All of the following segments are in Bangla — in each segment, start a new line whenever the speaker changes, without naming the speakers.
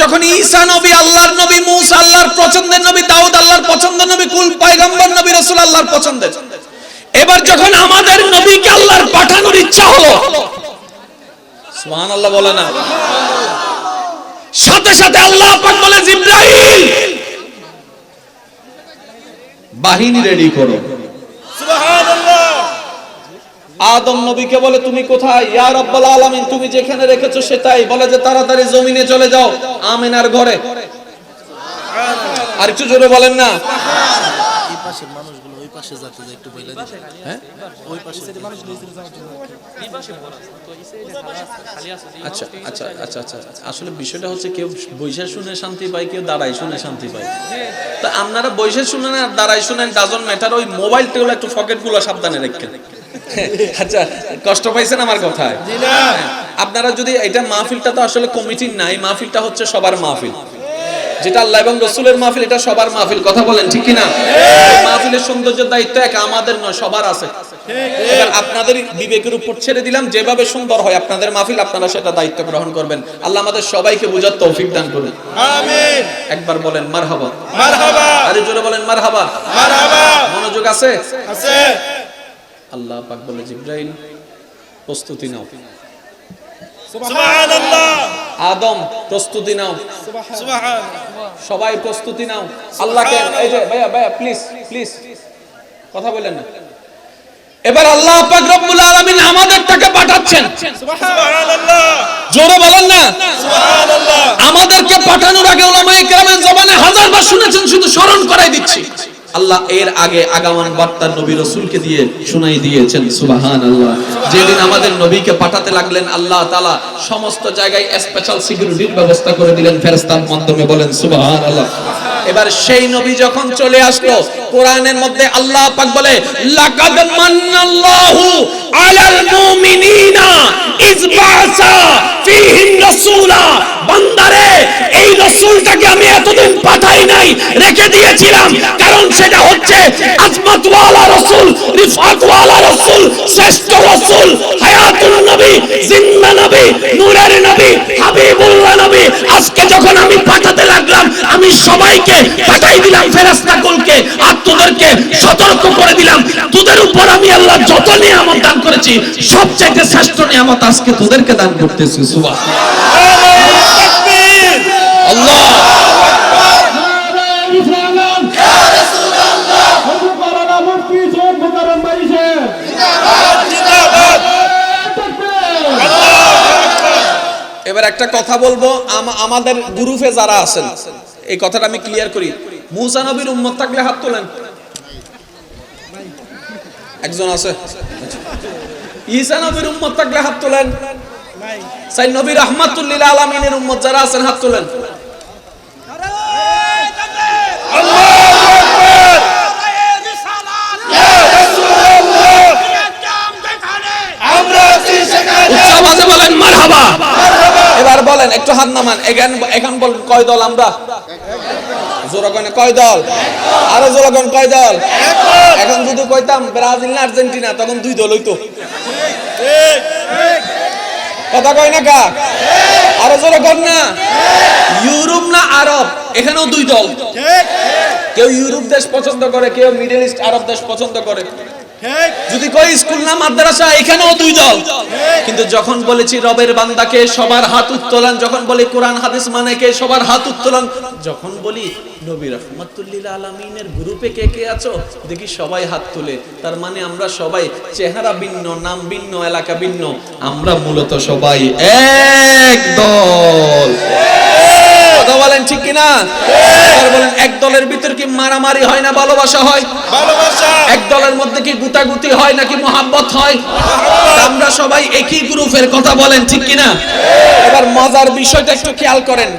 যখন ঈসা নবী, আল্লাহর নবী, মুসা, আল্লাহর পছন্দের নবী, দাউদ, আল্লাহর পছন্দের নবী, কুল, পয়গম্বর নবী, রাসূল, আল্লাহর পছন্দের। এবার যখন আমাদের নবীকে আল্লাহর পাঠানোর ইচ্ছা হলো, সুবহানাল্লাহ বলে না। সাথে সাথে আল্লাহ পাক বলে, জিব্রাইল, বাহিনী রেডি করো। আদম নবীকে বলে তুমি কোথায়? ইয়া রাব্বাল আলামিন তুমি যেখানে রেখেছো সেটাই। বলে যে তাড়াতাড়ি জমিনে চলে যাও আমিনার ঘরে। আর একটু জোরে বলেন না।
এই পাশের মানুষগুলো ওই পাশে যাতে যায় একটু বইলা দিতে।
হ্যাঁ?
ওই পাশে মানুষগুলো
আচ্ছা আচ্ছা আচ্ছা আচ্ছা আসলে বিষয়টা হচ্ছে কেউ বৈশা শুনে শান্তি পায় কেউ দাঁড়ায় শুনে শান্তি পায়। তা আপনারা বৈশা শুনেন আর দাঁড়ায় শুনেন ডাজন ম্যাটার ওই মোবাইল টেবিল একটু পকেটগুলো সাবধানে রাখেন। আচ্ছা কষ্ট পাইছেন আমার কথায়? আপনারা যদি এটা মাহফিলটা তো আসলে কমিটির নাই মাহফিলটা হচ্ছে সবার মাহফিল। যেটা আল্লাহ এবং রসুলের মাহফিল এটা সবার মাহফিল কথা বলেন ঠিক কি না এই মাহফিলের সৌন্দর্যের দায়িত্ব এক আমাদের নয় সবার আছে। এবার আপনাদের বিবেকের উপর ছেড়ে দিলাম যেভাবে সুন্দর হয় আপনাদের মাহফিল আপনারা সেটা দায়িত্ব গ্রহণ করবেন। আল্লাহ আমাদের সবাইকে বুঝার তৌফিক দান করুন।
আমিন।
একবার বলেন মারহাবা।
মারহাবা।
আরে জোরে বলেন মারহাবা।
মারহাবা।
মনোযোগ আছে?
আছে।
আল্লাহ পাক বলে জিব্রাইল প্রস্তুতি নাও। আদম প্রস্তুতি নাও। সবাই প্রস্তুতি নাও। আল্লাহকে এই যে ভাইয়া ভাইয়া প্লিজ প্লিজ কথা বলেন না। এবার আল্লাহ পাক রব্বুল আলামিন আমাদেরটাকে পাঠাচ্ছেন।
সুবহানাল্লাহ।
জোরে বলেন না।
সুবহানাল্লাহ।
আমাদেরকে পাঠানোর আগে ওলামায়ে কেরামের জবানে হাজারবার শুনেছেন শুধু স্মরণ করাই দিচ্ছি। আল্লাহ এর আগে আগামান বার্তা নবী রসুলকে দিয়ে শুনাই দিয়েছেন সুবাহান আল্লাহ যেদিন আমাদের নবীকে পাঠাতে লাগলেন, আল্লাহ তালা সমস্ত জায়গায় স্পেশাল সিকিউরিটির ব্যবস্থা করে দিলেন ফেরেস্তার মাধ্যমে বলেন সুবাহান আল্লাহ এবার সেই নবী যখন চলে আসলো, কোরআনের মধ্যে আল্লাহ পাক বলে, লাকাদ মান্নাল্লাহু আলাল মুমিনিনা ইজ বাসা ফীহিম রাসূলা। বান্দারে, এই রাসূলটাকে আমি এতদিন পাঠাই নাই, রেখে দিয়েছিলাম। কারণ সেটা হচ্ছে আজমত ওয়ালা রাসূল রিফাত রাসূল, শ্রেষ্ঠ রাসূল, হায়াতুন নবী জিন্দা নবী, নূরের নবী, হাবিবুল্লাহ নবী। আজকে যখন আমি পাঠাতে লাগলাম, আমি সবাইকে পাঠাই দিলাম ফেরেশতা কুলকে, আর তোদেরকে সতর্ক করে দিলাম। তোদের উপর আমি আল্লাহ যত নিয়ামত দান করেছি, সবচাইতে শ্রেষ্ঠ নিয়ামত আজকে তোদেরকে দান করতেছি সুবহান এবার একটা কথা বলব আমাদের গ্রুপে যারা আছেন, এই কথাটা আমি ক্লিয়ার করি। মুসা নবীর উম্মত থাকলে হাত তোলেন। একজন আছে? ঈসা নবীর উম্মত থাকলে হাত তোলেন। সাই নবী রহমাতুল্লিল আলামিনের উম্মত যারা আছেন, হাত তোলেন
আমরা আছি সেখানে
উচ্চ আওয়াজে বলেন মারহাবা এবার বলেন, একটু হাত নামান। এখান এখন বলেন কয় দল আমরা? জোরাগনে কয় দল? আরও জোরাগন কয় দল? এখন যদি কইতাম ব্রাজিল না আর্জেন্টিনা, তখন দুই দল হইতো। কথা কয় না কা আরও জোরে কর না? ইউরোপ না আরব? এখানেও দুই দল। কেউ ইউরোপ দেশ পছন্দ করে, কেউ মিডল ইস্ট আরব দেশ পছন্দ করে। যদি কই স্কুল না মাদ্রাসা এখানেও দুই দল। কিন্তু যখন বলেছি রবের বান্দাকে সবার হাত উত্তোলন যখন বলি কোরআন হাদিস মানে কে সবার হাত উত্তোলন যখন বলি নবী রহমতুল্লিল আলমিনের গ্রুপে কে কে আছো? দেখি সবাই হাত তুলে। তার মানে আমরা সবাই চেহারা ভিন্ন নাম ভিন্ন এলাকা ভিন্ন। আমরা মূলত সবাই এক দল। কথা বলেন ঠিক কিনা? এবার বলেন এক দলের ভিতর কি মারামারি হয় না ভালোবাসা হয়?
ভালোবাসা।
এক দলের মধ্যে কি গুতাগুতি হয় নাকি মোহাব্বত হয়? আমরা সবাই একই গ্রুপের কথা বলেন ঠিক কিনা? এবার মজার বিষয়টা একটু খেয়াল করেন।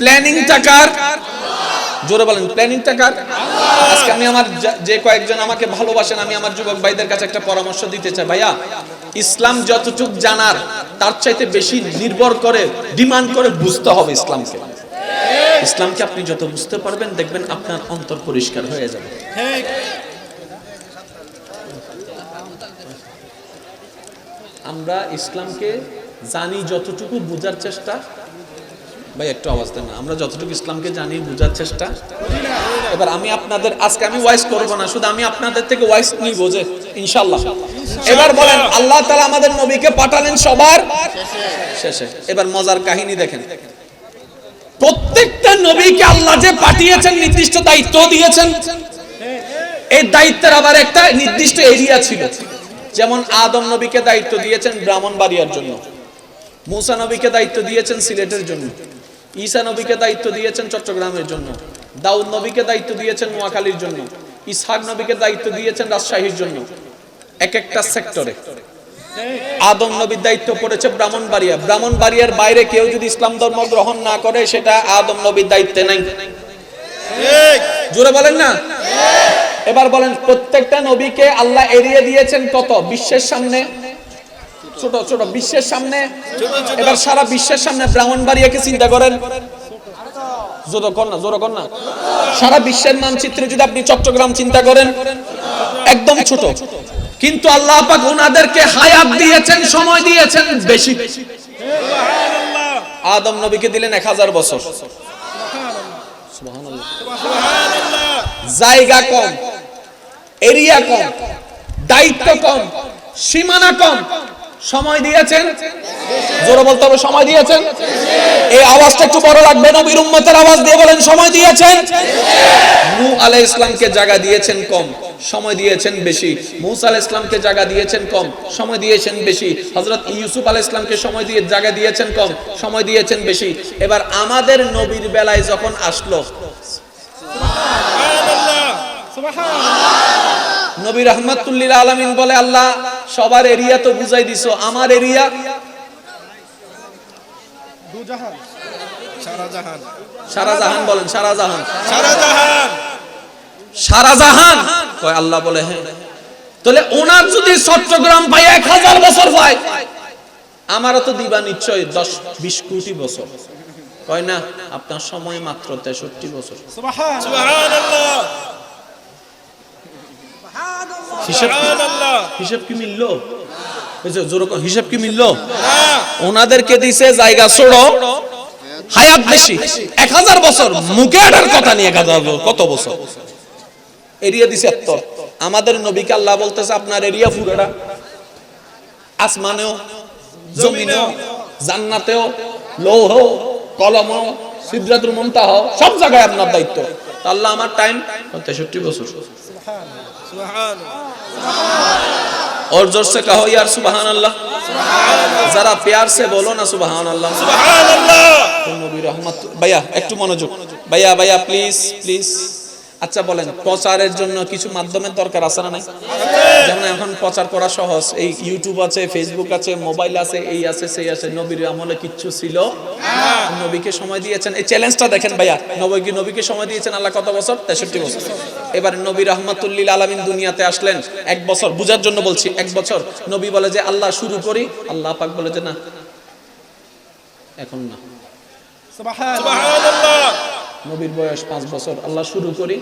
প্ল্যানিং টাকার জোরে বলেন প্ল্যানিং টাকার আজকে আমি আমার যে কয়েকজন আমাকে ভালোবাসেন আমি আমার যুবক ভাইদের কাছে একটা পরামর্শ দিতে চাই। ভাইয়া ইসলাম যতটুক জানার তার চাইতে বেশি নির্ভর করে ডিমান্ড করে বুঝতে হবে ইসলামকে। ইসলামকে আপনি যত বুঝতে পারবেন দেখবেন আপনার অন্তর পরিষ্কার হয়ে যাবে। আমরা ইসলামকে জানি যতটুকু বোঝার চেষ্টা। ভাই একটু আওয়াজ দেন না। আমরা যতটুকু ইসলামকে জানি বোঝার চেষ্টা। এবার আমি আপনাদের আজকে আমি ওয়াইস করব না শুধু আমি আপনাদের থেকে ওয়াইস নিব যে ইনশাআল্লাহ। এবার বলেন আল্লাহ তাআলা আমাদের নবীকে পাঠালেন সবার? শেষে। এবার মজার কাহিনী দেখেন। প্রত্যেকটা নবীকে আল্লাহ যে পাঠিয়েছেন, নির্দিষ্ট দায়িত্ব দিয়েছেন। এই দায়িত্বের আবার একটা নির্দিষ্ট এরিয়া ছিল। যেমন আদম নবীকে দায়িত্ব দিয়েছেন ব্রাহ্মণবাড়িয়ার জন্য। মুসা নবীকে দায়িত্ব দিয়েছেন সিলেটের জন্য। ঈসা নবীকে দায়িত্ব দিয়েছেন চট্টগ্রামের জন্য। দাউদ নবীকে দায়িত্ব দিয়েছেন নোয়াখালীর জন্য। ইসহাক নবীকে দায়িত্ব দিয়েছেন রাজশাহীর জন্য। এক একটা সেক্টরে। আদম নবীর দায়িত্ব পড়েছে ব্রাহ্মণবাড়িয়া। ব্রাহ্মণবাড়িয়ার বাইরে কেউ যদি ইসলাম ধর্ম গ্রহণ না করে সেটা আদম নবীর দায়িত্বে নাই। জোরে বলেন না? এবার বলেন প্রত্যেকটা নবীকে আল্লাহ এড়িয়ে দিয়েছেন কত? বিশ্বের সামনে? ছোট ছোট বিশ্বের সামনে? এবার সারা বিশ্বের সামনে ব্রাহ্মণবাড়িয়াকে চিন্তা করেন। না না। সারা বিশ্বের মানচিত্রে যদি আপনি চট্টগ্রাম চিন্তা করেন একদম ছোট। কিন্তু আল্লাহ পাক ওনাদেরকে হায়াত দিয়েছেন সময় দিয়েছেন বেশি। আদম নবীকে দিলেন এক হাজার বছর। জায়গা কম এরিয়া কম দায়িত্ব কম সীমানা কম। সময় দিয়েছেন? জোরে বলতে হবে সময় দিয়েছেন? এই আওয়াজটা একটু বড় লাগবে নবীর উম্মতের আওয়াজ দিয়ে বলেন সময় দিয়েছেন? নূ আলাইহিস ইসলামকে জায়গা দিয়েছেন কম। সময় দিয়েছেন বেশি। মুসা আলাইহিস ইসলামকে জায়গা দিয়েছেন কম। সময় দিয়েছেন বেশি। হযরত ইউসুফ আলাইহিস ইসলামকে সময় দিয়ে জায়গা দিয়েছেন কম। সময় দিয়েছেন বেশি। এবার আমাদের নবীর বেলায় যখন আসলো
সুবহানাল্লাহ।
নবী রহমাতুল্লিল আলামিন বলে আল্লাহ সবার এরিয়া তো বুঝাই দিছো। আমার এরিয়া?
সারা জাহান
বলেন সারা জাহান
সারা জাহান
সারা জাহান কয় আল্লাহ বলে হ্যাঁ। তাহলে ওনার যদি চট্টগ্রাম পাই এক হাজার বছর পায় আমারও তো দিবা নিশ্চয় দশ বিশ কোটি বছর। কয় না আপনার সময় মাত্র তেষট্টি বছর।
সুবহানাল্লাহ।
হিসাব কি-
সুবহানাল্লাহ।
হিসাব কি মিললো? এই যে জোরে কও, হিসাব কি মিললো? ওনাদেরকে দিছে জায়গা ছোড়ো হায়াত বেশি। এক হাজার বছর মুখে আটার কথা নিয়ে এক হাজার বছর, কত বছর? এরিয়া দিছে এত আমাদের নবীকে আল্লাহ বলতেছে আপনার এরিয়া পুরোটা আসমানেও জমিনেও জান্নাতেও লৌহ কলম সিদ্ধাতুল মুনতাহ সব জায়গায় আপনার দায়িত্ব তা আল্লাহ আমার টাইম তেষট্টি বছর
সুবহানাল্লাহ
और जोर से कहो यार सुबहान अल्लाह जरा प्यार से बोलो ना सुबहान अल्लाह
সুবহানাল্লাহ
তো নবী রহমত ভাইয়া একটু মনোযোগ ভাইয়া ভাইয়া প্লিজ প্লিজ আচ্ছা বলেন প্রচারের জন্য কিছু মাধ্যমের দরকার আছে না নাই? যেমন এখন প্রচার করা সহজ এই ইউটিউব আছে ফেসবুক আছে মোবাইল আছে এই আছে সেই আছে নবীর আমলে কিচ্ছু ছিল নবীকে সময় দিয়েছেন। এই চ্যালেঞ্জটা দেখেন ভাইয়া নবীকে নবীকে সময় দিয়েছেন আল্লাহ কত বছর? তেষট্টি বছর। এবার নবী রহমাতুল্লিল আলামিন দুনিয়াতে আসলেন এক বছর। বুঝার জন্য বলছি এক বছর। নবী বলে যে আল্লাহ শুরু করি। আল্লাহ পাক বলে যে না এখন না।
সুবহানাল্লাহ।
নবীর বয়স পাঁচ বছর। আল্লাহ শুরু করি?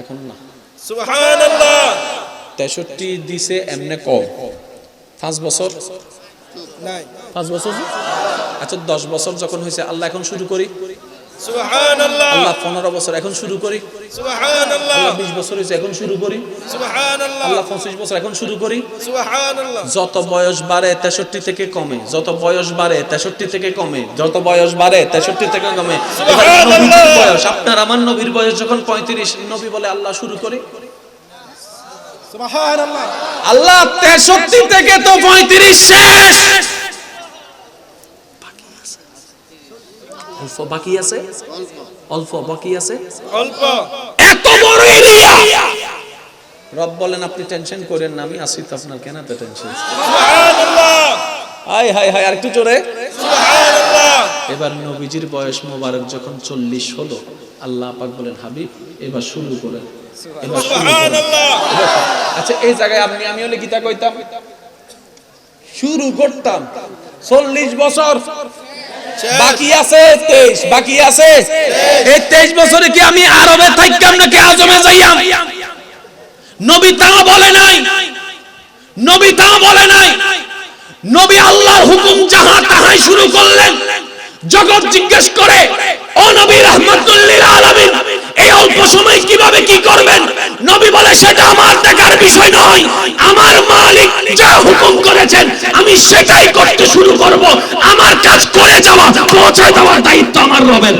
এখন না। তেষট্টি দিছে এমনে ক পাঁচ বছর? পাঁচ বছর? আচ্ছা দশ বছর যখন হয়েছে আল্লাহ এখন শুরু করি? আল্লাহ পনেরো বছর এখন শুরু করি। আল্লাহ বিশ বছর হয়েছে এখন শুরু করি। আল্লাহ পঁচিশ বছর এখন শুরু করি। যত বয়স বাড়ে তেষট্টি থেকে কমে যত বয়স বাড়ে তেষট্টি থেকে কমে যত বয়স বাড়ে তেষট্টি থেকে কমে বয়স আপনার আমার নবীর বয়স যখন পঁয়ত্রিশ নবী বলে আল্লাহ শুরু করি। আল্লাহ তেষট্টি থেকে তো পঁয়ত্রিশ শেষ। অল্প বাকি আছে? অল্প বাকি আছে?
অল্প।
এত বড় এরিয়া রব বলেন আপনি টেনশন করেন না আমি আসি তো আপনার কেন এত টেনশন হাই হাই হাই আরেকটু জোরে। এবার নবীজির বয়স মোবারক যখন চল্লিশ হলো আল্লাহ পাক বলেন হাবিব এবার শুরু করেন। এবার শুরু করেন। আচ্ছা এই জায়গায় আপনি আমি হলে গীতা কইতাম। শুরু করতাম। চল্লিশ বছর। বাকি আছে তেইশ বাকি আছে এই তেইশ বছরে কি আমি আরবে থাকতাম নাকি আজমে যাইয়াম? নবী তা বলে নাই। নবী তা বলে নাই। নবী আল্লাহর হুকুম যাহা তাহাই শুরু করলেন। জগৎ জিজ্ঞেস করে ও নবী রহমাতুল্লিল আলামিন এই অল্প সময় কীভাবে কি করবেন? নবী বলে সেটা আমার দেখার বিষয় নয়। আমার মালিক যা হুকুম করেছেন সেটাই করতে শুরু করব। আমার কাজ করে যাওয়া পৌঁছে দেওয়ার দায়িত্ব আমার রবের।